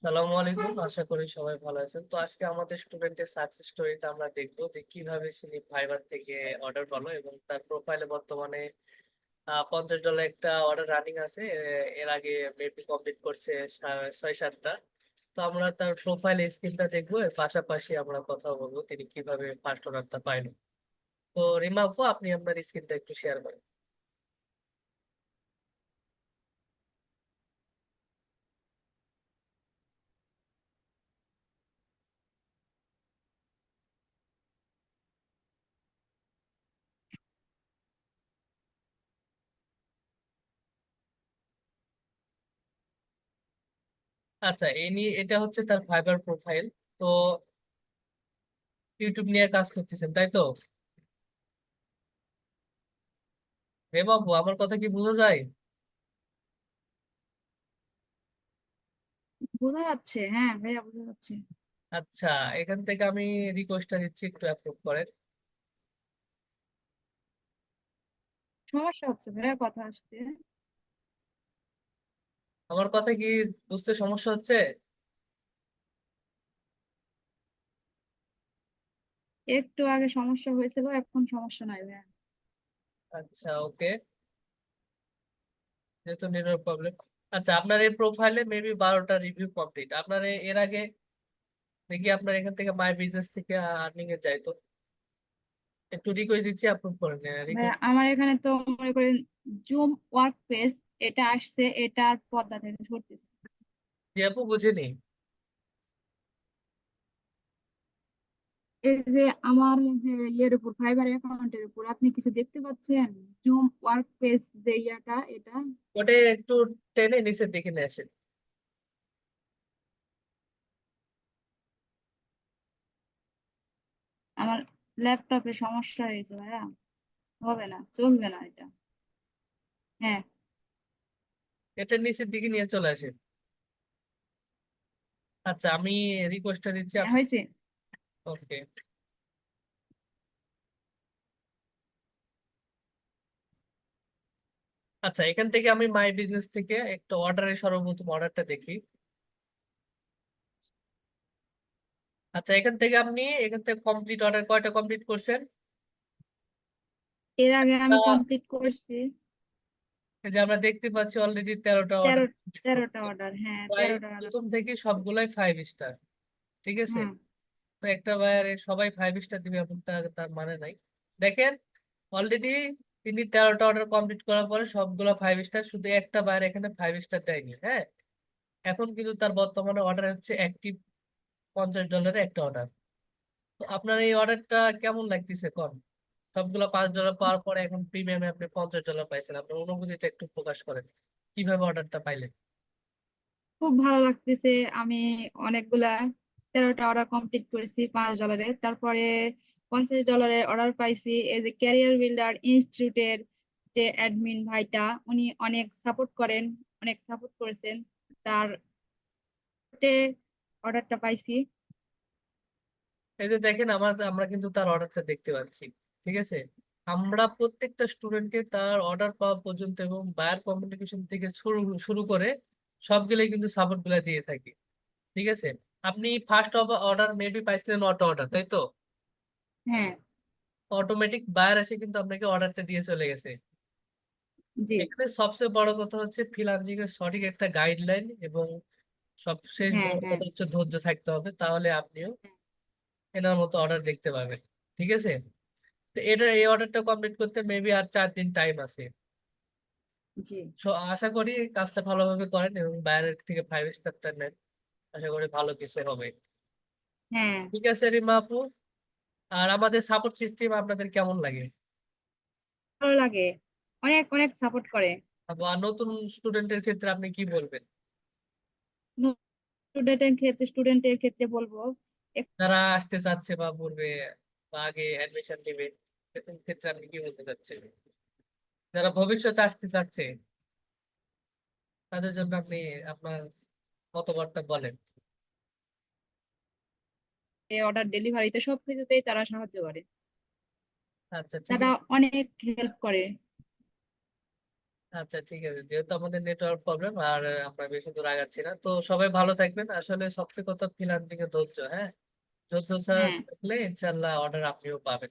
সালামু আলাইকুম। আশা করি সবাই ভালো আছেন। তো আজকে আমাদের স্টুডেন্টের সাকসেস স্টোরিতে আমরা দেখব যে কীভাবে সে ফাইবার থেকে অর্ডার পালো এবং তার প্রোফাইলে বর্তমানে পঞ্চাশ ডলার একটা অর্ডার রানিং আছে। এর আগে মেবি কমপ্লিট করছে ছয় সাতটা। তো আমরা তার প্রোফাইল স্ক্রিনটা দেখব। এর পাশাপাশি আমরা কথা বলব তিনি কীভাবে ফার্স্ট অর্ডারটা পাইলো। তো রিমা আপু, আপনি আপনার স্ক্রিনটা একটু শেয়ার করেন। আচ্ছা এই নিয়ে এটা হচ্ছে তার ফাইবার প্রোফাইল তো ইউটিউব নিয়ে কাজ করতেছেন তাই তো? রে বাবু আমার কথা কি বোঝা যায়? বোঝা যাচ্ছে হ্যাঁ ভাইয়া বোঝা যাচ্ছে। আচ্ছা এখান থেকে আমি রিকোয়েস্টটা দিচ্ছি একটু অ্যাপ্রুভ করেন। সমস্যা হচ্ছে ভাইয়া কথা আসতে আমার কথা কি বুঝতে সমস্যা হচ্ছে? একটু আগে সমস্যা হয়েছিল এখন সমস্যা নাই ভাইয়া। আচ্ছা ওকে। যেহেতু নেটওয়ার্ক প্রবলেম। আচ্ছা আপনার এই প্রোফাইলে মেবি বারোটা রিভিউ কমপ্লিট আপনার এর আগে দেখি আপনার এখান থেকে মাই বিজনেস থেকে আর্নিং এ যায় তো। একটু রিকোয়েস্ট দিচ্ছি করেন ভাইয়া রিকোয়েস্ট আমার এখানে তো মনে করেন জুম ওয়ার্ক পেজ এটা আসছে এটার পর্দা থেকে সরতেছে জি আপু বুঝিনি এই যে আমার যে ইয়ের উপর ফাইবার অ্যাকাউন্টের উপর আপনি কিছু দেখতে পাচ্ছেন? জুম ওয়ার্ক পেজ যে ইয়াটা এটা? ওটা একটু টেনে নিচের দিকে নিয়ে আসেন। আমার ল্যাপটপে সমস্যা হয়েছে ভাইয়া। হবে না চলবে না এটা। হ্যাঁ। এটা নিচের দিকে নিয়ে চলে আসে আচ্ছা আমি রিকোয়েস্টটা দিচ্ছি হ্যাঁ, হয়েছে। ওকে। আচ্ছা এখান থেকে আমি মাই বিজনেস থেকে একটা অর্ডারের সর্বপ্রথম অর্ডারটা দেখি। আচ্ছা এখান থেকে আপনি এখান থেকে কমপ্লিট অর্ডার কয়টা কমপ্লিট করছেন? এর আগে আমি কমপ্লিট করছি। যে আমরা দেখতে পাচ্ছি অলরেডি তেরোটা অর্ডার তেরোটা অর্ডার হ্যাঁ তেরোটা প্রথম থেকে সবগুলাই ফাইভ স্টার ঠিক আছে? তো একটা বায়ারে সবাই ফাইভ স্টার দিবে এমনটা তার মানে নাই। দেখেন অলরেডি তিনি তেরোটা অর্ডার কমপ্লিট করার পরে সবগুলো ফাইভ স্টার শুধু একটা বায়ার এখানে ফাইভ স্টার দেয়নি হ্যাঁ? এখন কিন্তু তার বর্তমানে অর্ডার হচ্ছে একটি পঞ্চাশ ডলারের একটা অর্ডার তো আপনার এই অর্ডারটা কেমন লাগতেছে কম সবগুলো পাঁচ ডলার পাওয়ার পরে এখন প্রিমিয়ামে আপনি পঞ্চাশ ডলার পাইছেন। আপনার অনুভূতিটা একটু প্রকাশ করেন। কীভাবে অর্ডারটা পাইলেন? খুব ভালো লাগতেছে। আমি অনেকগুলা তেরোটা অর্ডার কমপ্লিট করেছি পাঁচ ডলারের তারপরে পঞ্চাশ ডলারের অর্ডার পাইছি। এই যে ক্যারিয়ার বিল্ডার ইনস্টিটিউটের যে অ্যাডমিন ভাইটা উনি অনেক সাপোর্ট করেন অনেক সাপোর্ট করেছেন। তার অর্ডারটা পাইছি। এই যে দেখেন আমার আমরা কিন্তু তার অর্ডারটা দেখতে পাচ্ছি। ঠিক আছে? আমরা প্রত্যেকটা স্টুডেন্টকে তার অর্ডার পাওয়া পর্যন্ত এবং বায়ার কমিউনিকেশন থেকে শুরু শুরু করে সবগুলোই কিন্তু সাপোর্টগুলা দিয়ে থাকি। ঠিক আছে? আপনি ফার্স্ট অর্ডার মেবি পাইছিলেন অটো অর্ডার তাই তো? হ্যাঁ। অটোমেটিক বায়ার এসে কিন্তু আপনাকে অর্ডারটা দিয়ে চলে গেছে। এখানে সবচেয়ে বড় কথা হচ্ছে ফ্রিল্যান্সিং এর সঠিক একটা গাইডলাইন এবং সবশেষ হ্যাঁ বড় হ্যাঁ। কথা হচ্ছে ধৈর্য থাকতে হবে তাহলে আপনিও এনার মতো অর্ডার দেখতে পাবেন। ঠিক আছে? এটা এই অর্ডারটা কমপ্লিট করতে মেবি আর চার দিন টাইম আছে। জি। সো আশা করি কাজটা ভালোভাবে করেন এবং বাইরের থেকে ফাইভ স্টারটা নেন। আশা করি ভালো কিছু হবে। হ্যাঁ। ঠিক আছে রিমা আপু। আর আমাদের সাপোর্ট সিস্টেম আপনাদের কেমন লাগে? ভালো লাগে। অনেক অনেক সাপোর্ট করে। আবার নতুন স্টুডেন্টের ক্ষেত্রে আপনি কি বলবেন? স্টুডেন্টের ক্ষেত্রে স্টুডেন্টের ক্ষেত্রে বলব যারা আসতে চাচ্ছে বা পড়বে বা আগে অ্যাডমিশন নেবে। ক্ষেত্রে আপনি কি বলতে চাচ্ছেন যারা ভবিষ্যতে আসতে চাচ্ছে তাদের জন্য আপনি আপনার মতামতটা বলেন। এই অর্ডার ডেলিভারিতে সব কিছুতেই তারা সাহায্য করে। আচ্ছা ঠিক তারা আছে। অনেক হেল্প করে। আচ্ছা ঠিক আছে। যেহেতু আমাদের নেটওয়ার্ক প্রবলেম আর আমরা বেশি দূর আগাচ্ছি না তো সবাই ভালো থাকবেন। আসলে সবচেয়ে কথা ফ্রিল্যান্সিং এ ধৈর্য হ্যাঁ? ধৈর্য ছাড়া হ্যাঁ। থাকলে ইনশাল্লাহ অর্ডার আপনিও পাবেন।